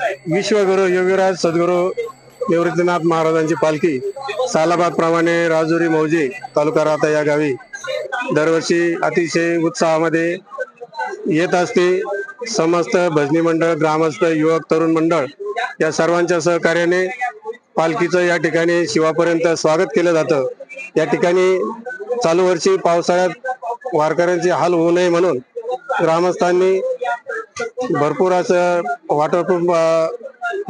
विश्वगुरु योगीराज सद्गुरु निवृत्तीनाथ महाराजांची पालखी सालाबाद प्रमाणे राजुरी मौजे तालुका राहता या गावी. दरवर्षी अतिशय उत्साहामध्ये येत असते समस्त भजनी मंडळ ग्रामस्थ युवक तरुण मंडळ या सर्वांच्या सहकार्याने पालखीचं या ठिकाणी शिवापर्यंत स्वागत केलं जातं. या ठिकाणी चालू वर्षी पावसाळ्यात वारकऱ्यांचे हाल होऊ नये म्हणून ग्रामस्थांनी भरपूर असं वॉटरप्रूफ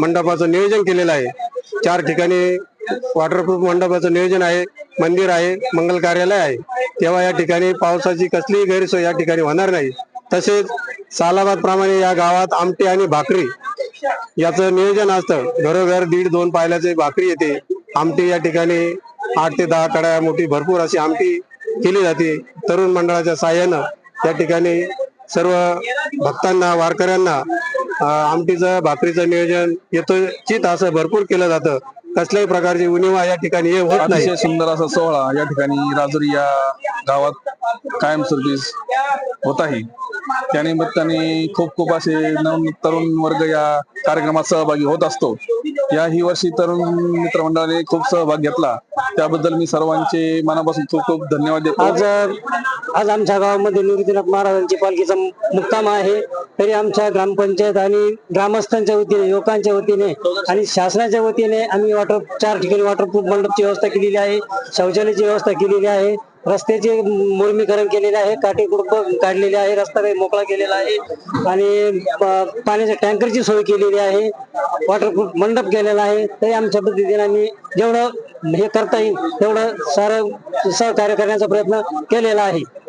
मंडपाचं नियोजन केलेलं आहे. चार ठिकाणी वॉटरप्रूफ मंडपाचं नियोजन आहे मंदिर आहे मंगल कार्यालय आहे. तेव्हा या ठिकाणी पावसाची कसलीही गैरसोय या ठिकाणी होणार नाही. तसेच सालाबाद प्रमाणे या गावात आमटी आणि भाकरी याचं नियोजन असतं. घरोघर दीड दोन पायल्याचे भाकरी येते. आमटी या ठिकाणी आठ ते दहा कड्या मोठी भरपूर अशी आमटी केली जाते. तरुण मंडळाच्या साह्यानं या ठिकाणी सर्व भक्तांना वारकऱ्यांना आमटीचं भाकरीचं नियोजन यथोचित असं भरपूर केलं जातं. कसल्याही प्रकारची उणिवा या ठिकाणी हे होत नाही. अतिशय सुंदर असा सोहळा या ठिकाणी राजुरी या गावात कायमस्वरूपी होत आहे. त्या निमित्ताने खूप खूप असे नव तरुण वर्ग या कार्यक्रमात सहभागी होत असतो. या ही वर्षी तरुण मित्रमंडळाने खूप सहभाग घेतला. त्याबद्दल मी सर्वांचे मनापासून खूप खूप धन्यवाद देतो. आज आज आमच्या गावामध्ये निवृत्तीनाथ महाराजांची पालखीचा मुक्काम आहे. तरी आमच्या ग्रामपंचायत आणि ग्रामस्थांच्या वतीने युवकांच्या वतीने आणि शासनाच्या वतीने आम्ही वॉटर चार ठिकाणी वॉटरप्रूफ मंडपची व्यवस्था केलेली आहे. शौचालयाची व्यवस्था केलेली आहे. रस्त्याचे मुर्मीकरण केलेले आहे. काटे कुडप काढलेले आहे. रस्ता काही मोकळा केलेला आहे. आणि प- पाण्याच्या टँकरची सोय केलेली आहे. वॉटरप्रूफ मंडप केलेला आहे. तरी आमच्या पद्धतीने आम्ही जेवढं हे करता येईल तेवढं सारं सहकार्य करण्याचा प्रयत्न केलेला आहे.